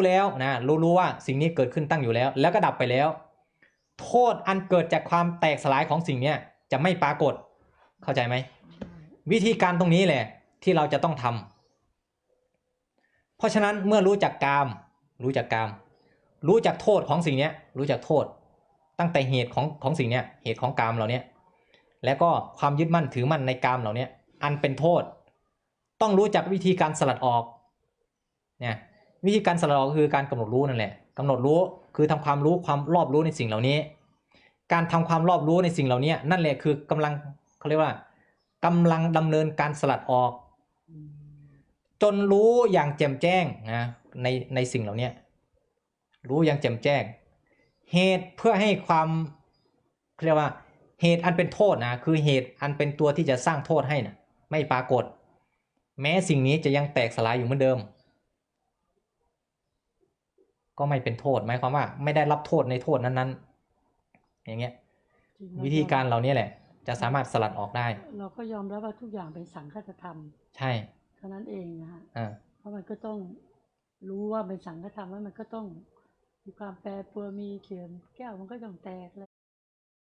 รู้แล้วนะรู้รู้ว่าสิ่งนี้เกิดขึ้นตั้งอยู่แล้ว แล้วก็ดับไปแล้ว โทษอันเกิดจากความแตกสลายของสิ่งเนี้ยจะไม่ปรากฏเข้าใจไหมวิธีการตรงนี้แหละที่เราจะต้องทำเพราะฉะนั้นเมื่อรู้จักกาม รู้จักกาม รู้จักโทษของสิ่งเนี้ยรู้จักโทษ ตั้งแต่เหตุของของสิ่งเนี้ยเหตุของกามเหล่าเนี้ยแล้วก็ความยึดมั่นถือมั่นในกามเหล่าเนี้ยอันเป็นโทษ ต้องรู้จักวิธีการสลัดออกเนี่ย วิธีการสลัดออกคือการกำหนดรู้นั่นแหละกำหนดรู้คือทำความรู้ความรอบรู้ในสิ่งเหล่านี้ การทำความรอบรู้ในสิ่งเหล่านี้นั่นแหละคือกำลังเขาเรียกว่ากำลังดำเนินการสลัดออก จนรู้อย่างแจ่มแจ้งนะในในสิ่งเหล่านี้รู้อย่างแจ่มแจ้ง เหตุเพื่อให้ความเรียกว่า เหตุอันเป็นโทษนะคือเหตุอันเป็นตัวที่จะสร้างโทษให้นะไม่ปรากฏ แม้สิ่งนี้จะยังแตกสลายอยู่เหมือนเดิม ก็ไม่เป็นโทษ หมายความว่า ไม่ได้รับโทษในโทษนั้นๆ อย่างเงี้ยจริงๆวิธีการเหล่านี้แหละ จะสามารถสลัดออกได้ เราก็ยอมรับว่าทุกอย่างเป็นสังคตธรรม ใช่เท่านั้นเองนะฮะอ่าเพราะมันก็ต้องรู้ว่าเป็นสังคธรรมแล้วมันก็ต้องมีความแปรปรวนมีเขียนแก้วมันก็ต้องแตกอะไร